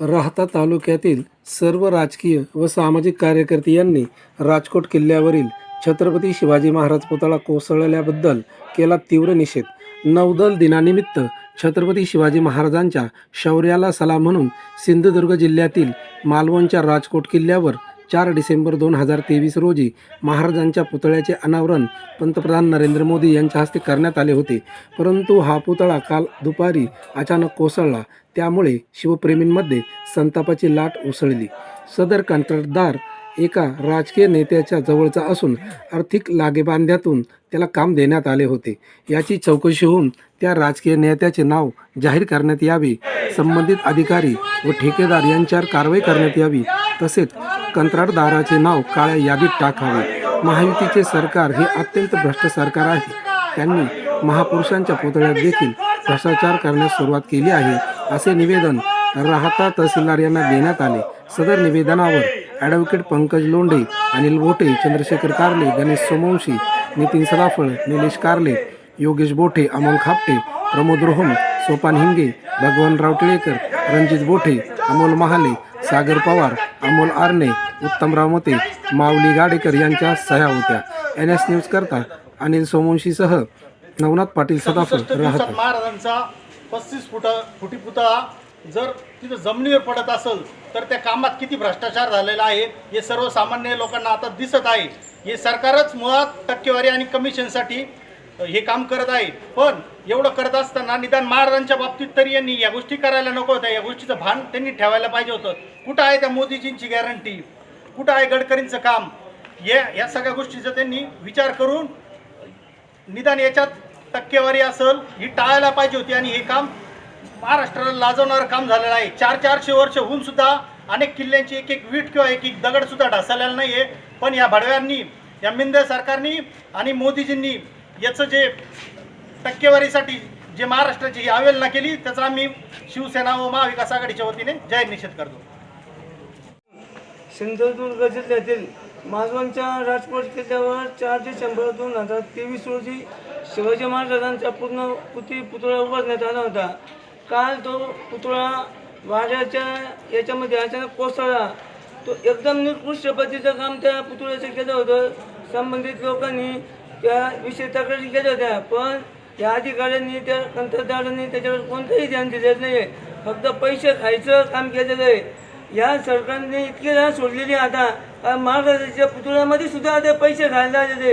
राहता तालुक्यातील सर्व राजकीय व सामाजिक कार्यकर्ते यांनी राजकोट किल्ल्यावरील छत्रपती शिवाजी महाराज पुतळा कोसळल्याबद्दल केला तीव्र निषेध. नौदल दिनानिमित्त छत्रपती शिवाजी महाराजांच्या शौर्याला सलाम म्हणून सिंधुदुर्ग जिल्ह्यातील मालवणच्या राजकोट किल्ल्यावर चार डिसेंबर दोन हजार तेवीस रोजी महाराजांच्या पुतळ्याचे अनावरण पंतप्रधान नरेंद्र मोदी यांच्या हस्ते करण्यात आले होते. परंतु हा पुतळा काल दुपारी अचानक कोसळला. त्यामुळे शिवप्रेमींमध्ये संतापाची लाट उसळली. सदर कंत्राटदार एका राजकीय नेत्याच्या जवळचा असून आर्थिक लागेबांध्यातून त्याला काम देण्यात आले होते. याची चौकशी होऊन त्या राजकीय नेत्याचे नाव जाहीर करण्यात यावे. संबंधित अधिकारी व ठेकेदार यांच्यावर कारवाई करण्यात यावी. तसेच कंत्राटदाराचे नाव काळ्या यादीत टाकावे. महायुतीचे सरकार हे अत्यंत भ्रष्ट सरकार आहे. त्यांनी महापुरुषांच्या पुतळ्यात देखील भ्रष्टाचार करण्यास सुरुवात केली आहे असे निवेदन राहता तहसीलदार यांना देण्यात आले. सदर निवेदनावर ॲडव्होकेट पंकज लोंढे अनिल बोटे चंद्रशेखर कारले गणेश सोमवंशी नितीन सदाफळ निलेश कारले योगेश बोठे अमोल खापटे प्रमोद रोहम सोपान हिंगे भगवानराव रावटेळेकर रणजित बोठे अमोल महाले सागर पवार अमोल आरणे उत्तमराव मते माऊली गाडेकर यांच्या सह्या होत्या. एन एस न्यूज करता अनिल सोमवंशीसह नवनाथ पाटील सदाफळ दिवसात राहतात. महाराजांचा पस्तीस फुटा फुटी पुतळा जर तिथं जमिनीवर पडत असेल तर त्या कामात किती भ्रष्टाचार झालेला आहे हे सर्वसामान्य लोकांना आता दिसत आहे. हे सरकारच मुळात टक्केवारी आणि कमिशनसाठी हे काम करत आहे. पण एवढं करत असताना निदान महाराजांच्या बाबतीत तरी यांनी या गोष्टी करायला नको होत्या. या गोष्टीचं भान त्यांनी ठेवायला पाहिजे होतं. कुठं आहे त्या मोदीजींची गॅरंटी कुठं आहे गडकरींचं काम? या या सगळ्या गोष्टीचा त्यांनी विचार करून निदान याच्यात टक्केवारी असेल ही टाळायला पाहिजे होती. आणि हे काम महाराष्ट्राला लाजवणारं काम झालेलं आहे. चार चारशे वर्ष होऊन सुद्धा अनेक किल्ल्यांची एक एक वीट किंवा एक एक दगड सुद्धा ढासळलेला नाही आहे पण या भडव्यांनी या मिंदे सरकारनी आणि मोदीजींनी याचं जे टक्केवारीसाठी जे महाराष्ट्राची अवहेलना केली त्याचा आम्ही शिवसेना व महाविकास आघाडीच्या वतीने जाहीर निषेध करतो. सिंधुदुर्ग जिल्ह्यातील मालवणच्या राजकोट किल्ल्यावर चार डिसेंबर दोन हजार तेवीस रोजी शिवाजी महाराजांचा पूर्ण पुती पुतळा उभारण्यात आला होता. काल तो पुतळा वाऱ्याच्या याच्यामध्ये अचानक कोसळला. तो एकदम निकृष्ट पद्धतीचं काम त्या पुतळ्याचं केलं होतं. संबंधित लोकांनी त्याविषयी तक्रारी केल्या होत्या. पण त्या अधिकाऱ्यांनी त्या कंत्राटदारांनी त्याच्यावर कोणतंही ध्यान दिलेलं नाही आहे फक्त पैसे खायचं काम केलेलं आहे. या सरकारने इतके वेळा सोडलेली आता. महाराजांच्या पुतळ्यामध्ये सुद्धा आता पैसे खायला आलेले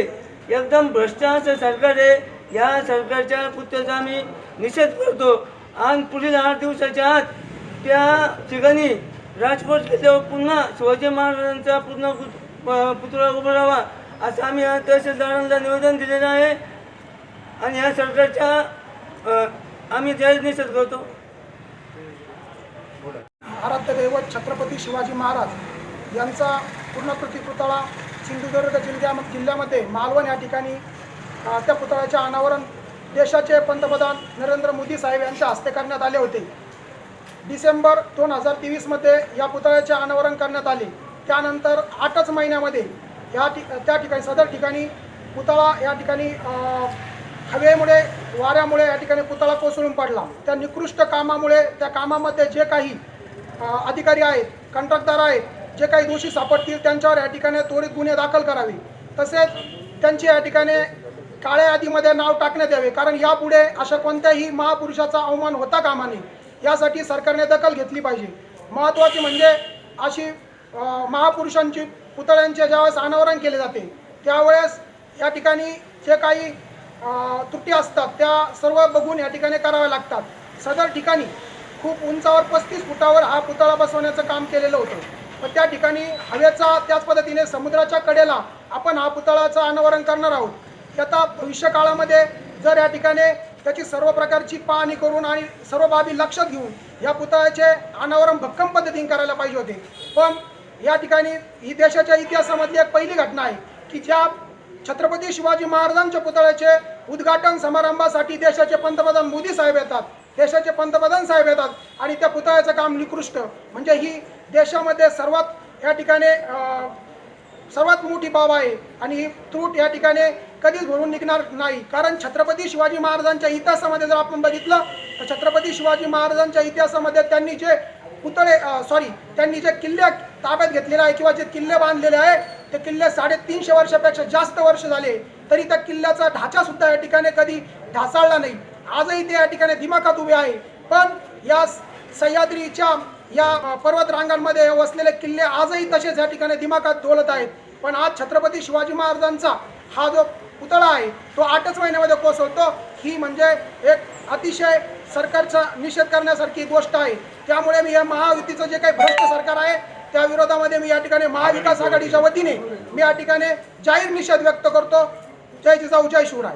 एकदम भ्रष्ट असं सरकार आहे. या सरकारच्या पुतळ्याचा आम्ही निषेध करतो. आणि पुढील आठ दिवसाच्या आत त्या ठिकाणी राजकोट केल्यावर पुन्हा शिवाजी महाराजांचा पूर्ण पुतळा उभारावा असं आम्ही तहसीलदारांना निवेदन दिलेलं आहे. आणि या सरकारच्या आम्ही जाहीर निषेध करतो. आराध्य दैवत छत्रपती शिवाजी महाराज यांचा पूर्णकृती पुतळा सिंधुदुर्ग जिल्ह्या जिल्ह्यामध्ये मालवण या ठिकाणी त्या पुतळ्याचे अनावरण देशाचे पंतप्रधान नरेंद्र मोदी साहेब यांच्या हस्ते करण्यात आले होते. डिसेंबर दोन हजार तेवीसमध्ये या पुतळ्याचे अनावरण करण्यात आले. त्यानंतर आठच महिन्यामध्ये या ठिक त्या ठिकाणी सदर ठिकाणी पुतळा या ठिकाणी हवेमुळे वाऱ्यामुळे या ठिकाणी पुतळा कोसळून पडला. त्या निकृष्ट कामामुळे त्या कामामध्ये जे काही अधिकारी आहेत कंत्राटदार आहेत जे काही दोषी सापडतील त्यांच्यावर या ठिकाणी त्वरित गुन्हे दाखल करावे. तसेच त्यांची या ठिकाणी काळ्या यादीमध्ये नाव टाकण्यात यावे. कारण यापुढे अशा कोणत्याही महापुरुषाचा अवमान होता कामा नये. यासाठी सरकारने दखल घेतली पाहिजे. महत्त्वाची म्हणजे अशी महापुरुषांची पुतळ्यांचे ज्यावेळेस अनावरण केले जाते त्यावेळेस या ठिकाणी जे काही त्रुटी असतात त्या सर्व बघून या ठिकाणी कराव्या लागतात. सदर ठिकाणी खूप उंचावर पस्तीस फुटावर हा पुतळा बसवण्याचं काम केलेलं होतं. पण त्या ठिकाणी हवेचा त्याच पद्धतीने समुद्राच्या कडेला आपण हा पुतळाचं अनावरण करणार आहोत. आता भविष्य काळामध्ये जर या ठिकाणी त्याची सर्व प्रकारची पाहणी करून आणि सर्व बाबी लक्षात घेऊन या पुतळ्याचे अनावरण भक्कम पद्धतीने करायला पाहिजे होते. पण या ठिकाणी ही देशाच्या इतिहासामधली एक पहिली घटना आहे की ज्या छत्रपती शिवाजी महाराजांच्या पुतळ्याचे उद्घाटन समारंभासाठी देशाचे पंतप्रधान मोदी साहेब येतात देशाचे पंतप्रधान साहेब येतात आणि त्या पुतळ्याचं काम निकृष्ट. म्हणजे ही देशामध्ये सर्वात या ठिकाणी सर्वात मोठी बाब आहे आणि ही त्रूट या ठिकाणी कधीच भरून निघणार नाही. कारण छत्रपती शिवाजी महाराजांच्या इतिहासामध्ये जर आपण बघितलं तर छत्रपती शिवाजी महाराजांच्या इतिहासामध्ये त्यांनी जे पुतळे सॉरी त्यांनी जे किल्ले ताब्यात घेतलेले आहे किंवा जे किल्ले बांधलेले आहे ते किल्ले साडेतीनशे वर्षापेक्षा जास्त वर्ष झाले तरी त्या किल्ल्याचा ढाचा सुद्धा या ठिकाणी कधी ढासाळला नाही. आजही ते या ठिकाणी दिमाखात उभे आहे. पण या सह्याद्रीच्या या पर्वत रांगांमध्ये वसलेले किल्ले आजही तसेच या ठिकाणी दिमाखात डोलत आहेत. पण आज छत्रपती शिवाजी महाराजांचा हा जो पुतळा आहे तो आठच महिन्यामध्ये कोसळतो. ही म्हणजे एक अतिशय सरकारचा निषेध करण्यासारखी गोष्ट आहे. त्यामुळे मी या महायुतीचं जे काही भ्रष्ट सरकार आहे त्या विरोधामध्ये मी या ठिकाणी महाविकास आघाडीच्या वतीने मी या ठिकाणी जाहीर निषेध व्यक्त करतो. जय जिजाऊ जय शिवराय.